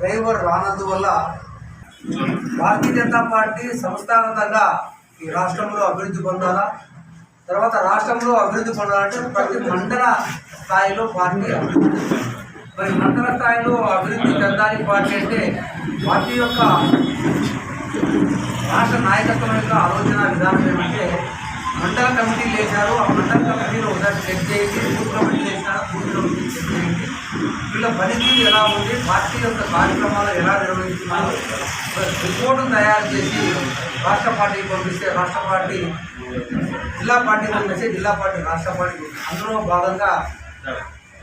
Driver రానందువల్ల Bharatiya Janata Party సంస్థాగతంగా ఈ రాష్ట్రంలో అభివృద్ధి పొందాలా? తర్వాత రాష్ట్రంలో అభివృద్ధి పొందాలంటే ప్రతి మండల స్థాయిలో పార్టీ అభివృద్ధి మరి మండల స్థాయిలో అభివృద్ధి చెందాలి పార్టీ అంటే పార్టీ యొక్క రాష్ట్ర నాయకత్వం యొక్క ఆలోచన విధానం ఏమంటే మండల కమిటీలు వేశారు ఆ మండల కమిటీలో ఒకసారి చెక్ చేయండి బూత్ కమిటీలు వేసినారు బూత్ కమిటీ చెక్ చేయండి. వీళ్ళ పనితీరు ఎలా ఉంది పార్టీ యొక్క కార్యక్రమాలు ఎలా నిర్వహిస్తున్నారు? రిపోర్టును తయారు చేసి రాష్ట్ర పార్టీకి పంపిస్తే రాష్ట్ర పార్టీ జిల్లా పార్టీ పంపిస్తే జిల్లా పార్టీ రాష్ట్ర పార్టీ. అందులో భాగంగా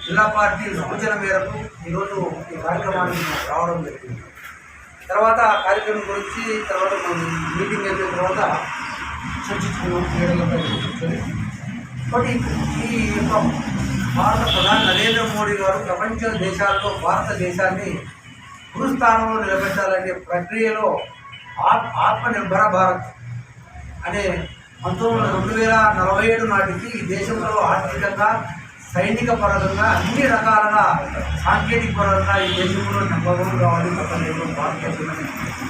జిల్లా పార్టీ సూచన మేరకు ఈరోజు ఈ కార్యక్రమానికి రావడం జరిగింది. తర్వాత ఆ కార్యక్రమం గురించి తర్వాత మనం మీటింగ్ అయిపోయిన తర్వాత చర్చించుకున్నాం క్రీడలపై బట్ ఈ యొక్క భారత ప్రధాని నరేంద్ర మోడీ గారు ప్రపంచ దేశాల్లో భారతదేశాన్ని గురుస్థానంలో నిలబెట్టాలనే ప్రక్రియలో ఆత్ ఆత్మనిర్భర భారత్ అనే పంతొమ్మిది రెండు వేల నలభై ఏడు నాటికి ఈ దేశంలో ఆర్థికంగా సైనిక పరంగా అన్ని రకాలుగా సాంకేతిక పరంగా ఈ దేశంలో నెంబర్ కావాలి తప్పలేదు భారతదేశం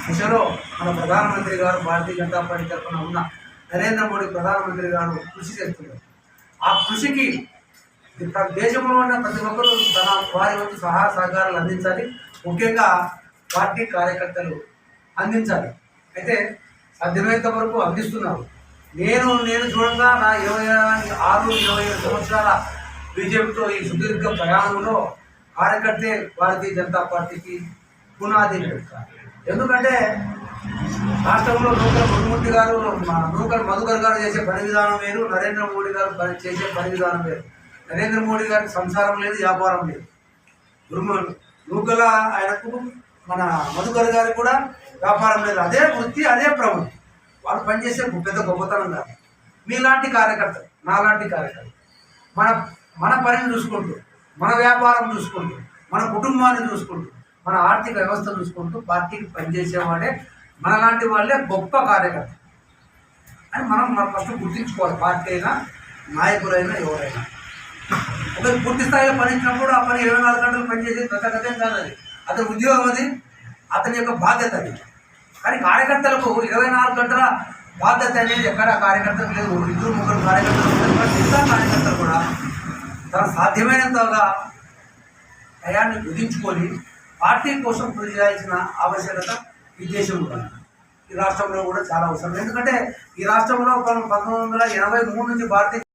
దిశలో మన ప్రధానమంత్రి గారు భారతీయ జనతా పార్టీ తరఫున ఉన్న నరేంద్ర మోడీ ప్రధానమంత్రి గారు కృషి చేస్తున్నారు. ఆ కృషికి దేశంలో ఉన్న ప్రతి ఒక్కరూ తన వారి వచ్చి సహాయ సహకారాలు అందించాలి. ముఖ్యంగా పార్టీ కార్యకర్తలు అందించాలి. అయితే సాధ్యమైనంత వరకు అందిస్తున్నారు. నేను నేను చూడంగా నా ఇరవై ఆరు ఇరవై ఏడు సంవత్సరాల బీజేపీతో ఈ సుదీర్ఘ ప్రయాణంలో కార్యకర్తే భారతీయ జనతా పార్టీకి పునాది ఎందుకంటే రాష్ట్రంలో నూకల ముఖ్యమంత్రి గారు నూకల్ మధుకర్ గారు చేసే పని విధానం వేరు నరేంద్ర మోడీ గారు పని చేసే పని విధానం వేరు. నరేంద్ర మోడీ గారికి సంసారం లేదు వ్యాపారం లేదు. దుర్మ నూకల ఆయనకు మన మధుకర్ గారికి కూడా వ్యాపారం లేదు. అదే వృత్తి అదే ప్రభుత్వం. వాళ్ళు పనిచేసే పెద్ద గొప్పతనం కాదు. మీలాంటి కార్యకర్త నాలాంటి కార్యకర్త మన మన పనిని చూసుకుంటూ మన వ్యాపారం చూసుకుంటూ మన కుటుంబాన్ని చూసుకుంటూ మన ఆర్థిక వ్యవస్థ చూసుకుంటూ పార్టీకి పనిచేసేవాడే మనలాంటి వాళ్ళే గొప్ప కార్యకర్త అని మనం మనం ఫస్ట్ గుర్తించుకోవాలి. పార్టీ అయినా నాయకులైనా ఎవరైనా. అతను పూర్తి స్థాయిలో పనిచ్చినప్పుడు ఆ పని ఇరవై నాలుగు గంటలు పనిచేసేది గత గతం కాదు అది. అతని ఉద్యోగం అది అతని యొక్క బాధ్యత అది. కానీ కార్యకర్తలకు ఇరవై నాలుగు గంటల బాధ్యత అనేది ఎక్కడ కార్యకర్తలకు లేదు. ఇద్దరు ముగ్గురు కార్యకర్తలు మిగతా కార్యకర్తలు కూడా తన సాధ్యమైనంతగా టయాన్ని విధించుకొని పార్టీ కోసం కృషి చేయాల్సిన ఆవశ్యకత ఈ దేశంలో ఈ రాష్ట్రంలో కూడా చాలా అవసరం. ఎందుకంటే ఈ రాష్ట్రంలో పంతొమ్మిది వందల ఎనభై మూడు నుంచి భారతీయ